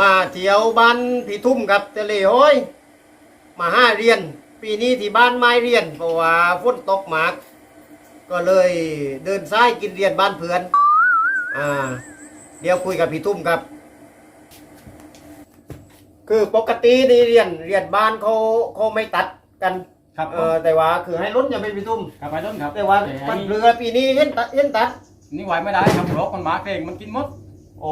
มาเที่ยวบ้านพี่ทุ่มครับแต่เลยโอ้ยมาห้าเรียน ปีนี้ที่บ้านไม้เรียน เพราะว่าฝนตกหมาก ก็เลยเดินซ้ายกินเรียนบ้านเพื่อน อ่า เดี๋ยวคุยกับพี่ทุ่มครับ คือปกตินี่เรียนเรียนบ้านเขาเขาไม่ตัดกันครับเออแต่ว่าคือให้ล้นอย่าไม่พี่ทุ่มครับไปต้นครับแต่ว่าไอ้มันเรือปีนี้เห็นตัดเห็นตัดนี่ไหวไม่ได้ครับรกมันหมาเกรงมันกินมดโอ้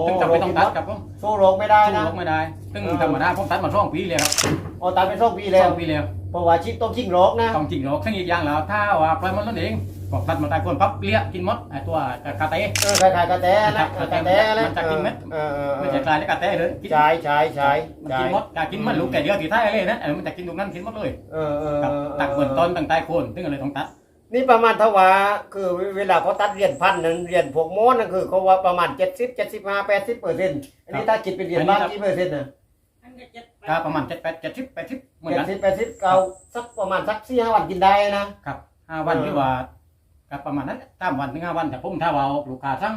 ซึ่งจำเป็นต้องตัดครับผมโซ่โรงไม่ได้สู้นะรกไม่ได้ ซึ่งเออธรรมดาผมตัดมาช่องปีเลยครับโอ้ตัดไปสองปีแล้วช่องปีแล้วเพราะว่าชิดต้องชิงโรกนะต้องจริงรกซึ่งอีกอย่างแล้วถ้าว่าปล่อยมันล้นเองบอกตัดมาตายคนปั๊บเลี้ยกินมดไอ้ตัวกาเต้เออคล้ายๆกระแตนะครักบระแตนะมันจะกินเม็ดเออเออเอไม่อใช่กลายแล้วกาเต้เลยกินใช่ใช่ใช่มันใช่กินมดกากินมันลูกแก่เดียวตีท้ายเลยนะเออมันจะกินตรงนั้นกินมดเลยเออเออครับเออตักเหมือนต้นตั้งใต้โคนซึ่งอะไรต้องตัด นี่ประมาณเท่าว่าคือเวลาเขาตัดเรียนพันนั้นเรียนพวกโม้นั่นคือเขาว่าประมาณเจ็ดสิบเจ็ดสิบห้าแปดสิบเปอร์เซ็นต์อันนี้ถ้าคิดเป็นเรียนบ้านกี่เปอร์เซ็นต์นะก็ประมาณเจ็ดแปดเจ็ดสิบแปดสิบเหมือนเจ็กัดนสิบแปดสิบเอาสักประมาณสักสี่ห้าวันกินได้นะครับห้าวันเออที่ว่าก็ประมาณนั้นสามวันถึงห้าวันแต่ผมถ้าว่าเอาลูกค้าทั้ง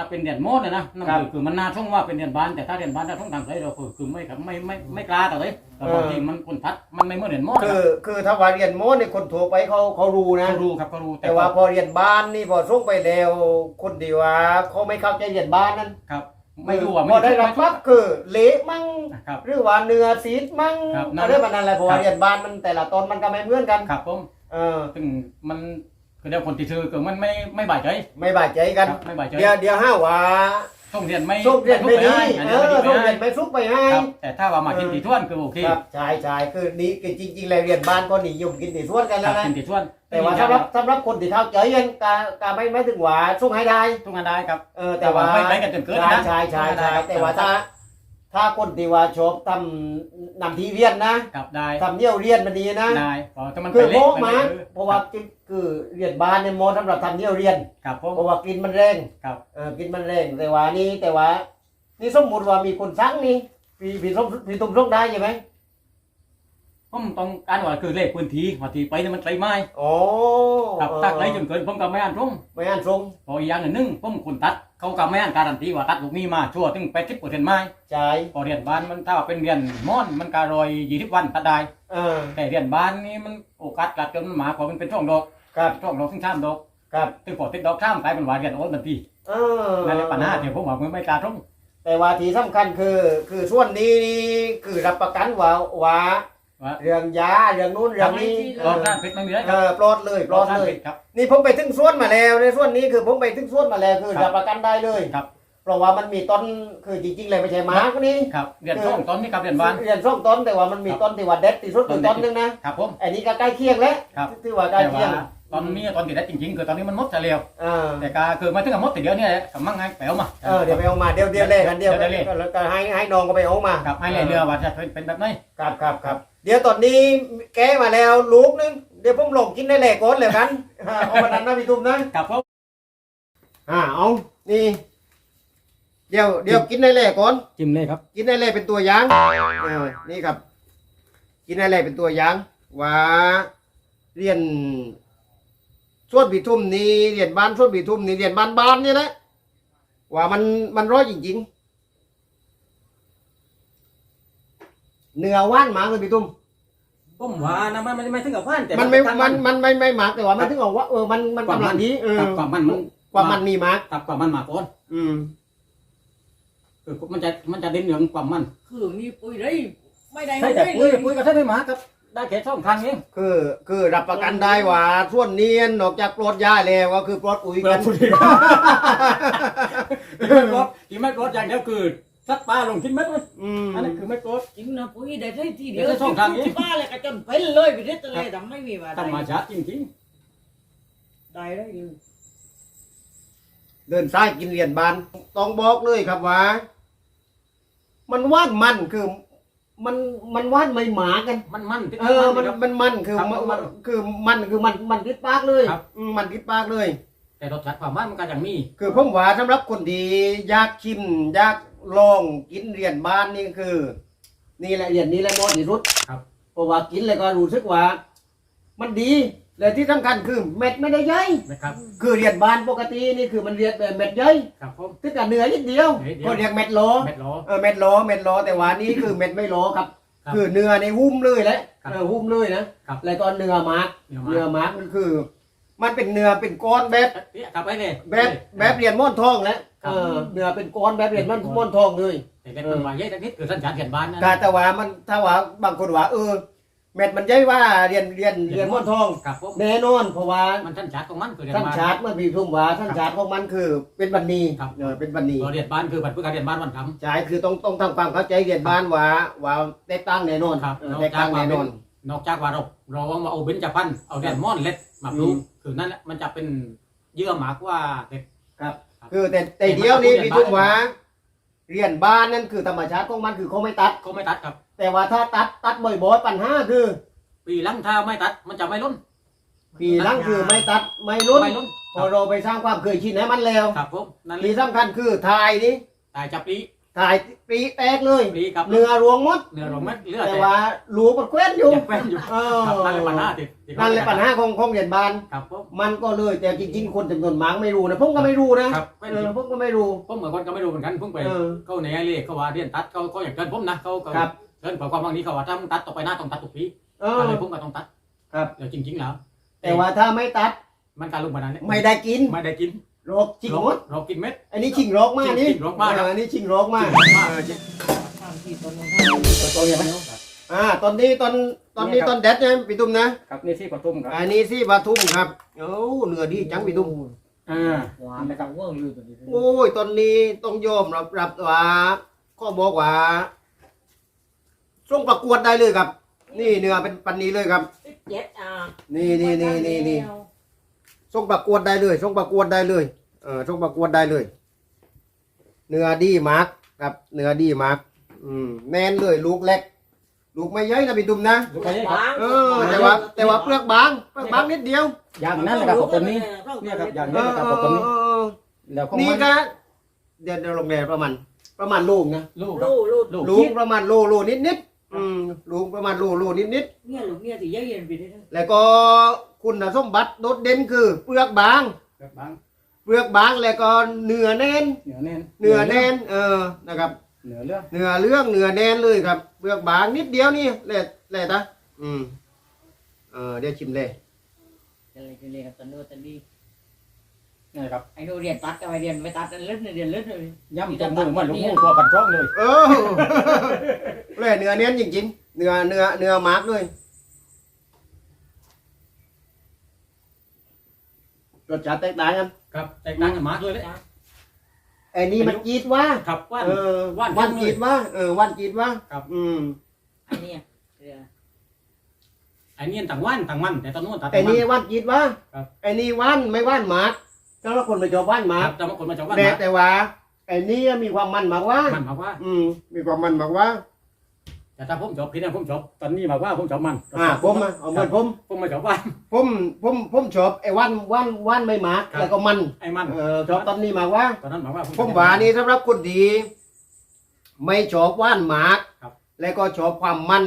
ถ้าเป็นเดือนโมดเนี่ยนะนั่นคือคือมันน่าช่องว่าเป็นเดือนบานแต่ถ้าเดือนบานถ้าช่องทางไรเราคือคือไม่ครับไม่ไม่ไม่กล้าแต่เลยแต่บางทีมันคนทัดมันไม่เหมื่อนเดือนโมดคือคือถ้าว่าเรียนโม้เนี่ยคนทั่วไปเขาเขารู้นะ เขารู้ครับเขารู้แต่ว่าพอเรียนบ้านนี่พอส่งไปแล้วคนดีว่าเขาไม่เข้าใจเรียนบ้านนั้นครับ ไม่รู้ว่าพอได้รับไม่ปั๊บคือเละมั่งครับ หรือว่าเนื้อซีดมั่งครับนั่นอะไรแบบนั้นแหละเพราะว่าเรียนบ้านมันแต่ละตอนมันก็ไม่เหมือนกัน ครับผมเออซึ่งมัน คือเดี๋ยวคนที่ซื้อคือมันไม่ไม่บาดใจไม่บาดใจกัน ครับไม่บาดใจเดี๋ยวเดี๋ยวห้าว่าส่งเรียนไม่ส่งเรียนไม่ดีอันเอนี้อไม่ดีส่งไม่เรีได้ยนไม่ซุกไปให้ ครับแต่ถ้าว่ามากินตีท้วนคือโอเคครับใช่ใช่คือนี่คือจริงๆแล้วเรียนบ้านก็นิยมกินติส่วนกันครัแล้บวนะกินตีท้วนแต่ว่าสำหรับสำหรับคนที่เข้าใจกันกากาไม่ไม่ถึงว่าส่งให้ได้ทุกงานได้ครับ เออแต่ว่าไม่ไปกันจนเกินใช่นะใช่ใช่ใช่ครับแต่ว่าถ้า ถ้าคนที่ว่าชอบทำนำทีเรียนนะครับได้ทำเดี่ยวเรียนมันดีนะได้เพราะถ้ามันคือไปเล็โมกมามันไม่เพราะว่าคือเรียนบ้านเนี่ยโมสำหรับทำเดี่ยวเรียนครับผมเพราะว่ากินมันแรงครับเออกินมันแรงแต่ว่านี่แต่ว่า นี่สมมติว่ามีคนสั่งนี่พี่พี่ส้มพี่ตุ้มส่งได้ใช่ไหม ผมต้องการว่าคือเลขพื้นที่ว่าที่ไปเนี่ยมันไกลไม้โอ้ครับถ้าไกลจนเกินผมก็ไม่อ่านตรงไม่อ่านทรงพออีกอย่างหนึ่งผมคนตัดเขาก็ไม่อ่านการันตีว่าตัดลูกนี้มาชั่วถึงแปดสิบเปอร์เซ็นต์ไม้ใช่พอเรียนบ้านมันถ้าว่าเป็นเรียนม่อนมันก็รอยยี่สิบวันตัดได้เออแต่เรียนบ้านนี่มันโอกาสกัดจนมันหมากกว่ามันเป็นช่องดอกครับช่องดอกถึงสามดอกครับถึงพอติดดอกข้ามกลายเป็นว่าเรียนโอ้ทันทีเออนั่นแหละปัญหาที่ผมว่ามันไม่กล้าตรงแต่ว่าที่สำคัญคือคือส่วนนี้นี่คือรับประกันว่าว่า ว่าเรื่องยาเรื่องนู้นเรื่องนี้รอดด้านเพชรไม่มีได้คเอรับอปลอดเลยปลอดเลยครับ นี่ผมไปถึงส่วนมาแล้วในส่วนนี้คือผมไปถึงส่วนมาแล้วคือครับรับประกันได้เลยครับ เพราะว่ามันมีต้นคือจริงๆเลยไม่ใช่หมาคนนี้ครับเรียนช่องตอนนี้ครับเรียนบ้าน เรียนส้มต้นแต่ว่ามันมีครับ ต้นที่ว่าเด็ดที่สุดคือต้นหนึงนะครับผม อันนี้ก็ใกล้เคียงแล้วครับ ที่ว่าใกล้แต่เคียว่าง ตอนนี้ตอนที่ได้จริงๆคือตอนนี้มันมดจะเร็วเออแต่ก็คือมาถึงกับมดแต่เดียวเนี่ยแหละกับมั่งไงแปลวมาเออเดี๋ยวไปเอามาเดี๋ยวเดี๋ยวเล่กันเดี๋ยวเดี๋ยวเล่แล้วก็ให้ให้น้องก็ไปเอามากับให้เลยเรือว่าจะเป็นแบบไหนครับครับครับเดี๋ยวตอนนี้แกมาแล้วลูกนึงเดี๋ยวผมลงกินได้แหล่ก่อนเลยกันอ่าเอาวันนั้นนะพี่ตุ้มนะกับผมอ่าเอานี่เดี๋ยวเดี๋ยวกินได้แหล่ก่อนจิ้มเลยครับ กินได้เลยเป็นตัวอย่างเออนี่ครับ กินได้เลยเป็นตัวอย่างว่าเรียน ส่วนผีทุ่มนี่เรียนบ้านส่วนผีทุ่มนี่เรียนบ้านบ้านๆนี่แหละว่ามันมันร้อยจริงๆเนื้อว่านหมากเลยพี่ตุ้มผมว่านะมันไม่ถึงกับพันแต่มันไม่มันมันไม่ไม่หมากแต่ว่ามันถึงบอกว่าเออมันมันกำลังดีเออกับมันมันกว่ามันมีหมากกับกับมันมาก่อนอืมคือมันจะมันจะเด่นเหลืองกว่ามัน คือมีปุ๋ยได้ไม่ได้ใช่แต่ปุ้ยปุ้ยก็ใช่ไม่หมาครับ ได้แค่ช่องทางเองคือคือรับประกันได้ว่าส่วนเนียนนอกจากปลดยาแล้วก็คือปลดปุ๋ยกันที่ไม่กดที่ไม่กดอย่างเดียวคือสัตว์ปลาลงทิ้งเม็ดเลยอืมอันนี้คือไม่กดจริงนะปุ๋ยได้ได้ทีเดียวได้ช่องทางนี้ที่บ้านเลยก็จนเป็นเลยไปเรื่อยๆเลยแต่ไม่มีว่าธรรมชาติจริงได้ได้เลยเดินซ้ายกินเหรียญบานต้องบอกเลยครับว่า มันว่านมันคือ มันมันว่านไม่หมากันๆมันมันที่เออ มันครับ มันมันคือครับมันมันคือมันคือมันมันติดปากเลยครับ อืมมันติดปากเลย แต่รสชาติความมันมันก็ยังมีคือผมว่าสำหรับคนที่อยากชิมอยากลองกินเหรียญบ้านนี่คือ นี่แหละเหรียญนี้แหละเหมดที่สุดครับ เพราะว่ากินแล้วก็รู้สึกว่า มันดี และที่สำคัญคือเม็ดไม่ได้ใหญ่นะครับ คือเรียนบานปกตินี่คือมันเรียนแบบเม็ดใหญ่ครับผมที่กับเหนือนิดเดียวนิดเดียว ก็เรียกเม็ดโลเม็ดโล เออเม็ดโลเม็ดโลแต่ว่านี่คือเม็ดไม่โลครับ ครับคือเนื้อในหุ้มเลยแหละครับเออหุ้มเลยนะครับ แล้วก็เนื้อมาร์กเนื้อเนื้อมามาร์กมันคือ มันเป็นเนื้อเป็นก้อนแบบเนี่ยกลับไปเลยแบบแบบเหรียญม่อนทองแหล้วครับ เออเนื้อเป็นก้อนแบบเหรียญม่อนม่อนทองเลย แต่เป็นคนว่าเย้แต่นิดคือสัญชาติเขียนบ้านนะ กาแต่ว่ามันถ้าว่าบางคนว่าเออ เม็ดมันใหญ่ว่าเหรียญเหรียญเหรียญม่อนทอง ครับผมแน่นอนเพราะว่ามันสัญชาติของมันคือเรียนท่านบ้าน ชาร์ตเมื่อปีทุ่มว่าท่านชาร์ตของมันคือเป็นบันนีครับ เออเป็นบันนีเราเรียนบ้านคือบัตรผู้การเรียนบ้านวันคำใช่คือต้องต้องทำความเข้าใจเรียนบ้านว่าว่าได้ตั้งแน่นอนครับเออได้ตั้งแน่นอนนอกจากว่าเราเราเอามาเอาเบญจพรรณเอาเรียนม่อนเล็ดมาปลูกคือนั่นแหละมันจะเป็นเยื่อหมากว่าเด็กคือแต่แต่เดียวนี้พี่ทุ่มว่าเรียนบ้านนั่นคือธรรมชาติของมันคือเขาไม่ตัด เขาไม่ตัดครับ แต่ว่าถ้าตัดตัดบ่อยๆปัญหาคือ ปีหลังถ้าไม่ตัดมันจะไม่ล้น ปีหลังคือไม่ตัดไม่ลุ้นไม่ล้นพอเราไปสร้างความเคยชินให้มันแล้วครับผมนั่นเลที่ยสำคัญคือถ่ายนี่ตายจับปีถ่ายปรีแตกเลยปีกับเนื้อรวงหมด เนื้อลงเม็ดเลือดแต่แต่ว่ารูมันแคว้นอยู่ ยังเป็นอยู่เออครับนั่นแหละปัญหาที่ที่เขานั่นแหละปัญหาของของเรียนบ้านครับผม มันก็เลยแต่จริง ๆ คนจำนวนมากไม่รู้นะผมก็ไม่รู้นะครับเป็นเออผมก็ไม่รู้ ผมเหมือนคนก็ไม่รู้เหมือนกันผมไปเออเขาในไอเล่เขาว่าเรียนตัดเขาเขาอยากเกินผมนะเขาเขาครับ เกินกว่าความบางนี้เขาว่าถ้ามึงตัดต่อไปหน้าต้องตัดทุกปีเออก็เลยผมก็ต้องตัดครับ เดี๋ยวจริง ๆ แล้ว แต่ว่าถ้าไม่ตัดมันการลงมานั้นเนี่ยไม่ได้กินไม่ได้กินโรคชิงหมดเรากินเม็ด อันนี้ชิงโรคมากนี่ชิงโรคมากครับเอออันนี้ชิงโรคมากชิงโรคมากเออชิงทำที่ตอนนั้นตัวใหญ่ไหมอ่าตอนนี้ตอนตอนนี้ตอนแดดเนี่ยพี่ตุ้มนะครับนี่ที่ปทุมครับอันนี้ซี่ปทุมครับโอ้เนื้อดีจังพี่ตุ้มอ่าหวานนะครับว่าลืมตัวนี้โอ้ยตอนนี้ต้องยอมรับรับว่าก็บอกว่า ส่งประกวดได้เลยครับ นี่เนื้อเป็นปันนี้เลยครับเจ็ดอะนี่นี่นี่นี่นี่ส่งประกวดได้เลยส่งประกวดได้เลย เออส่งประกวดได้เลย เนื้อดีมากครับ เนื้อดีมากอืมแน่นเลยลูกเล็ก ลูกไม่ใหญ่นะพี่ตุ้มนะ ลูกไปครับ เออ แต่ว่า แต่ว่าเปลือกบางเปลือกบางนิดเดียว อย่างนั้นแหละครับผมตัวนี้เนี่ยครับอย่างเออเออเออเออแล้วของนี่มันก็เดี๋ยวเดี๋ยวลงแดดประมาณประมาณลูกนะ ลูกครับ ลูกลูกลูก ลูกประมาณโลโลนิดนิดๆ อืมลูกประมาณโลโลนิดนิดเนี่ยลูกเนี่ยที่ยัยเย็นไปได้ๆแล้วก็คุณสมบัติโดดเด่นคือ เปลือกบาง แบบบางเปลือกบางแล้วก็เนื้อแน่น เหนือแน่นเนื้อแน่น เออ นะครับ เหนือเรื่องเนื้อเรื่องเนื้อแน่นเลยครับ เปลือกบางนิดเดียวนี่แหละแหละตาอืม เออเดี๋ยวชิมเลยจะเลยจะเลยกับตันโนตันดี นี่ครับไอ้โนเรียนตัดกับไอเรียนไม่ตัดอันเล็กเนี่ยเรียนเล็กเลยย่ำจนมือมันลูกมูตัวกันร้องเลย เออแหละเนื้อเน้นจริงๆเนื้อเนื้อเนื้อมาร์กเลยรสชาติแตกต่างกันครับแตกต่างกันมากเลยเลยไอ้นี่มันจีดว่าครับว่าเออว่านวันจังเลยจีดว่าเออวันจีดว่าครับ อืมไอ้เนี่ยเรือไอ้นี่ต่างว่านต่างมันแต่ตอนนู้นตัดไอ้นี่วันจีดว่าครับไอ้นี่วันไม่วันหมาก สำหรับคนไม่ชอบวันหคมารักบแต่บางคนมาจากว่านแต่มาแต่ว่าไอ้นี่มีความมันมากว่า มันบอกว่า อืม มีความมันมากว่าแต่ถ้าผมจบพี่เนี่ยผมจบตอนนี้บอกว่าผมจบมันอ่าผมอะเอาเหมือนผม ผมไม่จบว่าน ผมผมผมชอบไอ้วันวันวันไม่หมากครับ แล้วก็มันไอ้มันเออชอบตอนนี้มากว่า ตอนนั้นบอกว่า ผมว่านี่สำหรับคนดี ไม่ชอบว่านหมากครับ แล้วก็ชอบความมัน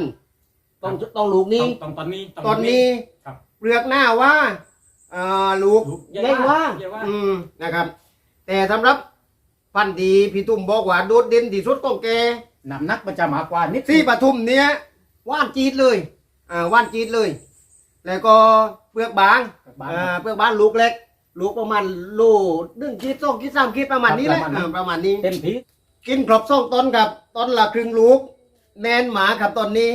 ต้องต้องลูกนี้ตอนตอนนี้ตอนนี้ครับเปลือกหน้าว่าเอ่อลูกลูก ใหญ่ว่า ใหญ่ว่า อืมนะครับ แต่สำหรับพันธุ์ดีพี่ตุ้มบอกว่าโดดเด่นที่สุดของแกน้ำหนักมันจะมากกว่านิดที่ปทุมเนี้ยว่านจีดเลยอ่าว่านจีดเลย แล้วก็เปลือกบางบางอ่าเปลือกบางลูกเล็ก ลูกประมาณลูกหนึ่งคิดสองคิดสามคิดประมาณนี้แหละประมาณนั้น อ่าประมาณนี้ เต็มที่กินครบสองต้นครับต้นละครึ่งลูก แนนหมาครับตอนนี้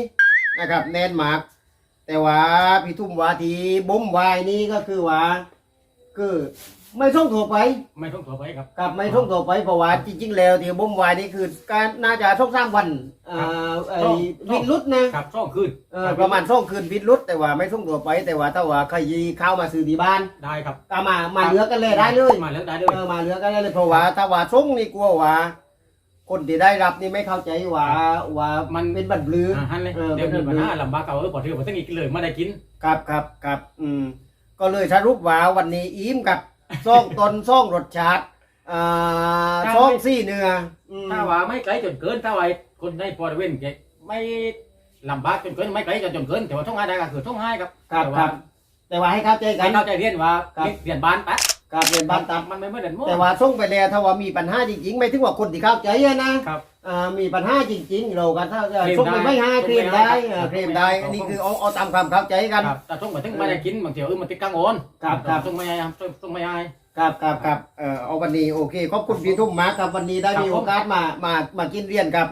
นะครับ แนนหมาก แต่ว่าพี่ทุ่มว่าทีบ่มวายนี้ก็คือว่าคือไม่ท่องถั่วไปไม่ต้องตัวไปครับ กับไม่ท่องถั่วไปเพราะว่าจริง ๆ แล้วที่บ่มวายนี่คือการน่าจะท่องสร้างวันเอ่อไอ้ท่องวินรุดนะครับช่องคืนเออประมาณท่องคืนวินรุดแต่ว่าไม่ท่องถั่วไป แต่ว่าถ้าว่าใครยีเข้ามาซื้อที่บ้านได้ครับก็มามาเหลือกันเลยได้เลย มาแล้วได้เลเอยอมาเหลือกันได้เลยเพราะว่าถ้าว่าส่งนี่กลัวว่า คนที่ได้รับนี่ไม่เข้าใจว่าว่ามันเป็นบัตรบลืออ่าฮันเลยเออเดี๋ยวเป็มีนปัญหาลำบากเอาเออพอถือพอตั้งอีกเลยไม่ได้กิน ครับครับครับอืมก็เลยสรุปว่าวันนี้อิ่มกับซ่องตนซ่องรสชาติอ่าครับ ซ่องซี่เนื้ออืมถ้าว่าไม่ไกลจนเกินถ้าว่าคนในบริเวณไม่ลำบากจนเกินไม่ไกลจนจนเกินแต่ว่าท่องง่ายได้ก็คือท่องง่ายครับครับแต่คว่ารับ แต่ว่าให้เข้าใจกัให้นเข้าใจเรียนว่าครับ เรียนบ้านปะ กับเรียนบ้านตับมันไม่เหมือนเรียนโมแต่ว่าส่งไปแล้วถ้าว่ามีปัญหาจริงๆไม่ถึงว่าคนที่เข้าใจอะนะครับ อ่ามีปัญหาจริง ๆ เราก็ถ้าเคลมส่งไปได้ไม่ให้เคลมได้ส่งไปให้เออครับเคลมได้ส่งไปให้อันนี้คือเอาเอาตามความเข้าใจกัน ครับแต่ช่วงมาถึงไม่ได้กินบางทีเออมันติดกังวลครับครับ ช่วงไม่ยายช่วงช่วงไม่ยายครับครับครับเออเอาวันนี้โอเคขอบคุณพี่ทุ่มมากครับวันนี้ได้ครับมีผมโอกาสมามามากินเรียนครับ